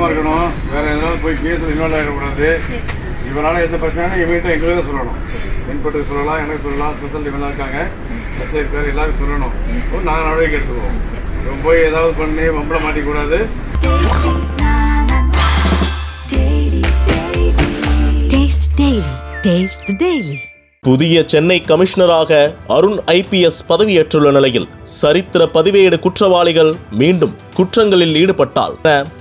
ஒழுக்கமாக இருக்கணும். வேற எதாவது போய் கேஸில் இன்வால்வ் ஆகிடக்கூடாது இவரால் எந்த பிரச்சனையும் இவங்ககிட்ட எங்களுக்கு சொல்லணும். இன்பட்டு சொல்லலாம் எனக்கு சொல்லலாம் ஸ்பெஷல் இவெல்லாம் இருக்காங்க. எஸ்ஐ பேர் எல்லாரும் சொல்லணும். ஸோ நாங்கள் நடவடிக்கை எடுத்துக்குவோம். இவன் போய் ஏதாவது பண்ணி மம்பளை மாட்டிக்கூடாது. Taste Daily. Taste the Daily. புதிய சென்னை கமிஷனராக அருண் ஐபிஎஸ் பதவியேற்றுள்ள நிலையில் சரித்திர பதிவேடு குற்றவாளிகள் மீண்டும் குற்றங்களில் ஈடுபட்டால்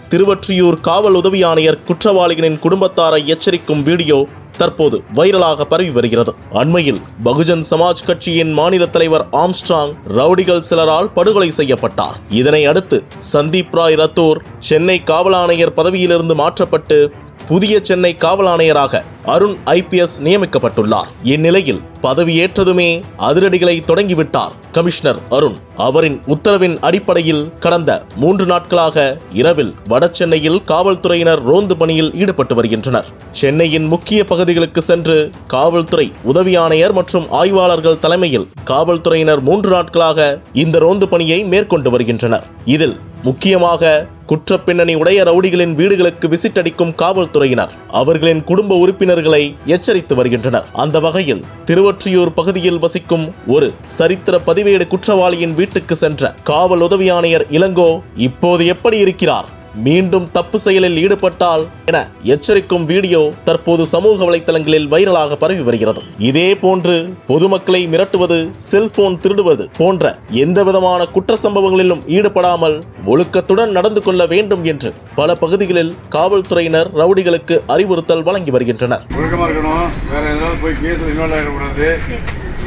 திருவற்றியூர் காவல் உதவி ஆணையர் குற்றவாளிகளின் குடும்பத்தாரை எச்சரிக்கும் வீடியோ தற்போது வைரலாக பரவி வருகிறது. அண்மையில் பகுஜன் சமாஜ் கட்சியின் மாநில தலைவர் ஆம்ஸ்ட்ராங் ரவுடிகள் சிலரால் படுகொலை செய்யப்பட்டார். இதனை அடுத்து சந்தீப் ராய் ரத்தோர் சென்னை காவல் ஆணையர் பதவியிலிருந்து மாற்றப்பட்டு புதிய சென்னை காவல் ஆணையராக அருண் ஐபிஎஸ் நியமிக்கப்பட்டுள்ளார். இந்நிலையில் பதவியேற்றதுமே அதிரடிகளை தொடங்கிவிட்டார் கமிஷனர் அருண். அவரின் உத்தரவின் அடிப்படையில் கடந்த மூன்று நாட்களாக இரவில் வடசென்னையில் காவல்துறையினர் ரோந்து பணியில் ஈடுபட்டு வருகின்றனர். சென்னையின் முக்கிய பகுதிகளுக்கு சென்று காவல்துறை உதவி ஆணையர் மற்றும் ஆய்வாளர்கள் தலைமையில் காவல்துறையினர் மூன்று நாட்களாக இந்த ரோந்து பணியை மேற்கொண்டு வருகின்றனர். இதில் முக்கியமாக குற்ற பின்னணி உடைய ரவுடிகளின் வீடுகளுக்கு விசிட் அடிக்கும் காவல்துறையினர். அவர்களின் குடும்ப உறுப்பினர்களை எச்சரித்து வருகின்றனர். அந்த வகையில் திருவொற்றியூர் பகுதியில் வசிக்கும் ஒரு சரித்திர பதிவேடு குற்றவாளியின் வீட்டுக்கு சென்ற காவல் உதவி ஆணையர் இளங்கோ இப்போது எப்படி இருக்கிறார்? மீண்டும் தப்பு செயலில் ஈடுபட்டால் என எச்சரிக்கும் வீடியோ தற்போது சமூக வலைத்தளங்களில் வைரலாக பரவி வருகிறது. இதே போன்று பொதுமக்களை மிரட்டுவது செல்போன் திருடுவது போன்ற எந்த விதமான குற்ற சம்பவங்களிலும் ஈடுபடாமல் ஒழுக்கத்துடன் நடந்து கொள்ள வேண்டும் என்று பல பகுதிகளில் காவல்துறையினர் ரவுடிகளுக்கு அறிவுறுத்தல் வழங்கி வருகின்றனர்.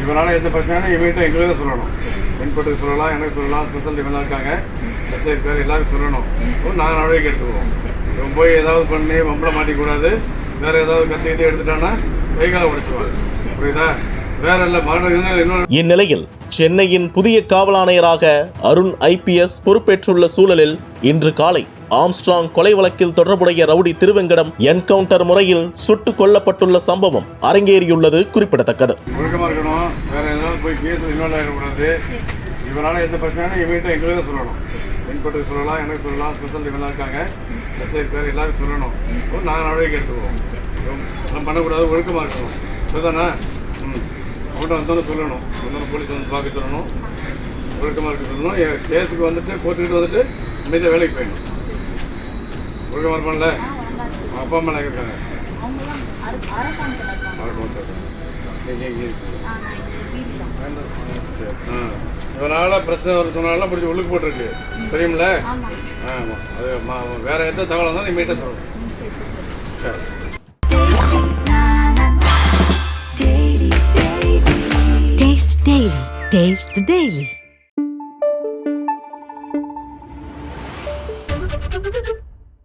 இவனால எந்த பிரச்சனையும் எங்களுக்கு சொல்லணும். இன்பட்டு சொல்லலாம் எனக்கு சொல்லலாம் ஸ்பெஷல் இவெல்லாம் இருக்காங்க எஸ்ஐ பேர் எல்லாரும் சொல்லணும். ஸோ நாங்கள் நடவடிக்கை எடுத்துக்குவோம். போய் ஏதாவது பண்ணி வம்பளை மாட்டிக்கூடாது. வேற ஏதாவது கத்திக்கிட்டு எடுத்துட்டான்னா கை காலை உடைச்சுவாங்க புரியுதா? இந்நிலையில் சென்னையின் புதிய காவல் ஆணையராக அருண் ஐபிஎஸ் பொறுப்பேற்றுள்ள சூழலில் இன்று காலை ஆம்ஸ்ட்ராங் கொலை வழக்கில் தொடர்புடைய ரவுடி திருவெங்கடம் என்கவுண்டர் முறையில் சுட்டுக் கொல்லப்பட்டுள்ள சம்பவம் அரங்கேறியுள்ளது குறிப்பிடத்தக்கது. ஏதாவது போய் கேஸில் இன்வால்வ் ஆகிடக்கூடாது இவரால் எந்த பிரச்சனையும் இவங்ககிட்ட எங்களுக்கு தான் சொல்லணும். இன்பட்டு சொல்லலாம் எனக்கு சொல்லலாம் ஸ்பெஷல் இவெல்லாம் இருக்காங்க. எஸ்ஐ பேர் எல்லாரும் சொல்லணும். ஸோ நாங்கள் நடவடிக்கை எடுத்துக்குவோம். இதெல்லாம் பண்ணக்கூடாது ஒழுக்கமாக இருக்கணும். சரிதானே? ம். அவங்கள்ட்ட வந்தோன்னு சொல்லணும். வந்தோன்னு போலீஸ் வந்து பார்க்க சொல்லணும். ஒழுக்கமாக இருக்க சொல்லணும். கேஸுக்கு வந்துட்டு கோர்ட்டுக்கிட்டு வந்துட்டு அமைதியாக வேலைக்கு போயிடணும். ஒழுக்கமாக இருப்பான்ல அப்பா அம்மா இருக்காங்க? அரக்கோணம் இதனால பிரச்சனை வருது சொன்னாலும் பிடிச்சி உள்ளுக்கு போட்டிருக்கு. தெரியுமில்ல? ஆமாம் அது ம- வேற எந்த தகவல் இருந்தாலும் நீ மீட்ட சொல்லணும் சரி Taste Daily. Taste the Daily.